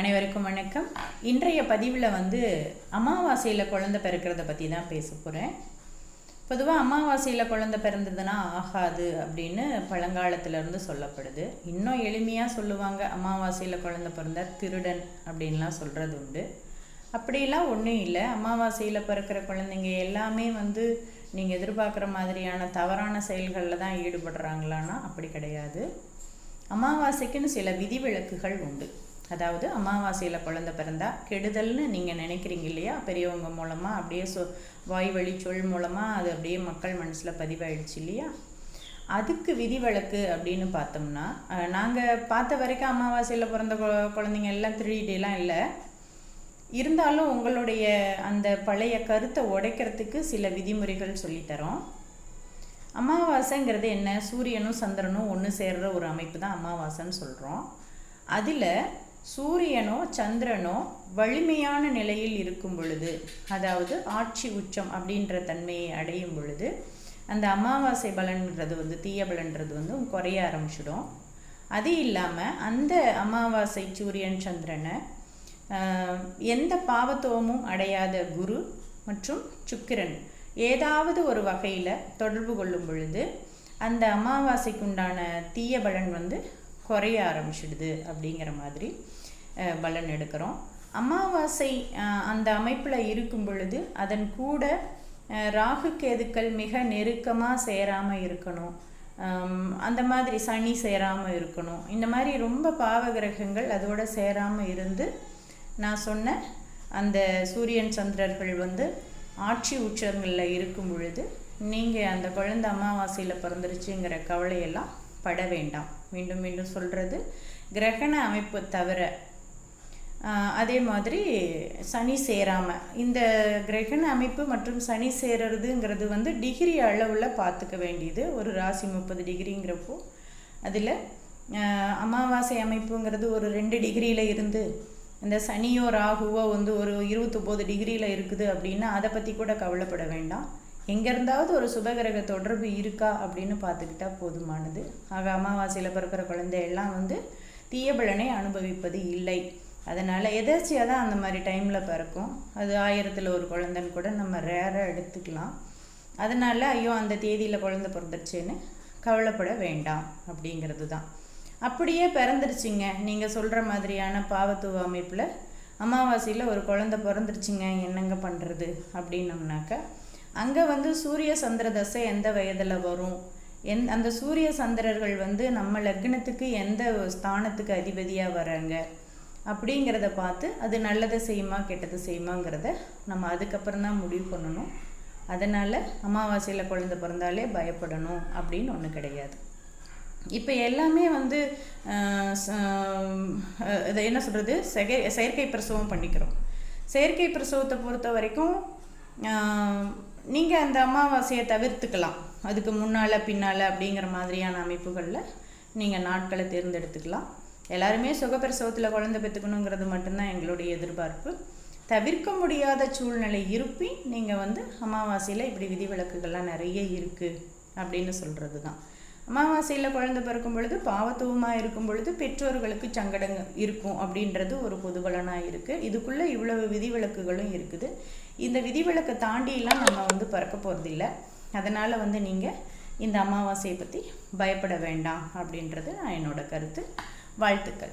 அனைவருக்கும் வணக்கம். இன்றைய பதிவில் வந்து அமாவாசையில் குழந்தை பிறக்கிறத பற்றி தான் பேச போகிறேன் பொதுவாக அமாவாசையில் குழந்தை பிறந்ததுன்னா ஆகாது அப்படின்னு பழங்காலத்திலேருந்து சொல்லப்படுது. இன்னும் எளிமையாக சொல்லுவாங்க அமாவாசையில் குழந்தை பிறந்தால் திருடன் அப்படின்லாம் சொல்கிறது உண்டு. அப்படிலாம் ஒன்றும் இல்லை. அமாவாசையில் பிறக்கிற குழந்தைங்க எல்லாமே வந்து நீங்கள் எதிர்பார்க்குற மாதிரியான தவறான செயல்களில் தான் ஈடுபடுறாங்களான்னா அப்படி கிடையாது. அமாவாசைக்குன்னு சில விதிவிலக்குகள் உண்டு. அதாவது அமாவாசையில் குழந்த பிறந்தா கெடுதல்னு நீங்கள் நினைக்கிறீங்க இல்லையா? பெரியவங்க மூலமாக அப்படியே சொ வாய் வழி சொல் மூலமாக அது அப்படியே மக்கள் மனசில் பதிவாயிடுச்சு இல்லையா? அதுக்கு விதிவிலக்கு அப்படின்னு பார்த்தோம்னா நாங்கள் பார்த்த வரைக்கும் அமாவாசையில் பிறந்த குழந்தைங்க எல்லாம் திருடிலாம் இல்லை. இருந்தாலும் உங்களுடைய அந்த பழைய கருத்தை உடைக்கிறதுக்கு சில விதிமுறைகள் சொல்லித்தரோம். அமாவாசைங்கிறது என்ன? சூரியனும் சந்திரனும் ஒன்று சேர்கிற ஒரு அமைப்பு தான் அமாவாசைன்னு சொல்கிறோம் அதில் சூரியனோ சந்திரனோ வலிமையான நிலையில் இருக்கும் பொழுது அதாவது ஆட்சி உச்சம் அப்படின்ற தன்மையை அடையும் பொழுது அந்த அமாவாசை பலன்கிறது வந்து தீய பலன்றது வந்து குறைய ஆரம்பிச்சிடும். அது இல்லாமல் அந்த அமாவாசை சூரியன் சந்திரனை எந்த பாவத்துவமும் அடையாத குரு மற்றும் சுக்கிரன் ஏதாவது ஒரு வகையில் தொடர்பு கொள்ளும் பொழுது அந்த அமாவாசைக்குண்டான தீய பலன் வந்து குறைய ஆரம்பிச்சிடுது அப்படிங்கிற மாதிரி பலன் எடுக்கிறோம். அமாவாசை அந்த அமைப்பில் இருக்கும் பொழுது அதன் கூட ராகு கேதுக்கள் மிக நெருக்கமாக சேராமல் இருக்கணும். அந்த மாதிரி சனி சேராமல் இருக்கணும். இந்த மாதிரி ரொம்ப பாவ கிரகங்கள் அதோடு சேராமல் இருந்து நான் சொன்ன அந்த சூரியன் சந்திரர்கள் வந்து ஆட்சி உச்சங்களில் இருக்கும் பொழுது நீங்கள் அந்த குழந்தை அமாவாசையில் பிறந்துருச்சுங்கிற கவலையெல்லாம் பட வேண்டாம். மீண்டும் மீண்டும் சொல்கிறது கிரகண அமைப்பு தவிர அதே மாதிரி சனி சேராமல் இந்த கிரகண அமைப்பு மற்றும் சனி சேருறதுங்கிறது வந்து டிகிரி அளவில் பார்த்துக்க வேண்டியது. ஒரு ராசி முப்பது டிகிரிங்கிறப்போ அதில் அமாவாசை அமைப்புங்கிறது ஒரு ரெண்டு டிகிரியில் இருந்து இந்த சனியோ ராகுவோ வந்து ஒரு இருபத்தொம்போது டிகிரியில் இருக்குது அப்படின்னா அதை பற்றி கூட கவலைப்பட வேண்டாம். எங்கே இருந்தாவது ஒரு சுபகிரக தொடர்பு இருக்கா அப்படின்னு பார்த்துக்கிட்டா போதுமானது. ஆக அமாவாசையில் பிறக்கிற குழந்தை எல்லாம் வந்து தீய பலனை அனுபவிப்பது இல்லை. அதனால் எதேர்ச்சியாக தான் அந்த மாதிரி டைமில் பிறக்கும். அது ஆயிரத்தில் ஒரு குழந்தைன்னு கூட நம்ம ரேராக எடுத்துக்கலாம். அதனால் ஐயோ அந்த தேதியில் குழந்தை பிறந்துருச்சுன்னு கவலைப்பட வேண்டாம் அப்படிங்கிறது தான். அப்படியே பிறந்துருச்சுங்க. நீங்கள் சொல்கிற மாதிரியான பாவத்துவ அமைப்பில் அமாவாசையில் ஒரு குழந்தை பிறந்துருச்சுங்க என்னங்க பண்ணுறது அப்படின்னம்னாக்கா அங்கே வந்து சூரிய சந்திர தசை எந்த வயதில் வரும்? எந் அந்த சூரிய சந்திரர்கள் வந்து நம்ம லக்னத்துக்கு எந்த ஸ்தானத்துக்கு அதிபதியாக வராங்க? அப்படிங்கிறத பார்த்து அது நல்லதை செய்யுமா கெட்டது செய்யுமாங்கிறத நம்ம அதுக்கப்புறம் தான் முடிவு பண்ணணும். அதனால் அமாவாசையில் குழந்தை பிறந்தாலே பயப்படணும் அப்படின்னு ஒன்று கிடையாது. இப்போ எல்லாமே வந்து இதை என்ன சொல்கிறது செகை செயற்கை பிரசவம் பண்ணிக்கிறோம். செயற்கை பிரசவத்தை பொறுத்த வரைக்கும் நீங்கள் அந்த அமாவாசையை தவிர்த்துக்கலாம். அதுக்கு முன்னால் பின்னால் அப்படிங்கிற மாதிரியான அமைப்புகளில் நீங்கள் நாட்களை தேர்ந்தெடுத்துக்கலாம். எல்லாருமே சுகப்பிரசவத்தில் குழந்தை பெற்றுக்கணுங்கிறது மட்டும்தான் எங்களுடைய எதிர்பார்ப்பு. தவிர்க்க முடியாத சூழ்நிலை இருப்பி நீங்கள் வந்து அமாவாசையில் இப்படி விதிவிலக்குகள்லாம் நிறைய இருக்குது அப்படின்னு சொல்கிறது தான் அமாவாசையில் குழந்தை பிறக்கும் பொழுது பாவத்துவமாக இருக்கும் பொழுது பெற்றோர்களுக்கு சங்கடங்க இருக்கும் அப்படின்றது ஒரு பொதுவலனாக இருக்குது இதுக்குள்ளே இவ்வளவு விதிவிலக்குகளும் இருக்குது. இந்த விதிவிலக்கை தாண்டியெல்லாம் நம்ம வந்து பிறக்க போகிறதில்ல அதனால் வந்து நீங்கள் இந்த அமாவாசையை பற்றி பயப்பட வேண்டாம் அப்படின்றது நான் என்னோட கருத்து. வாழ்த்துக்கள்.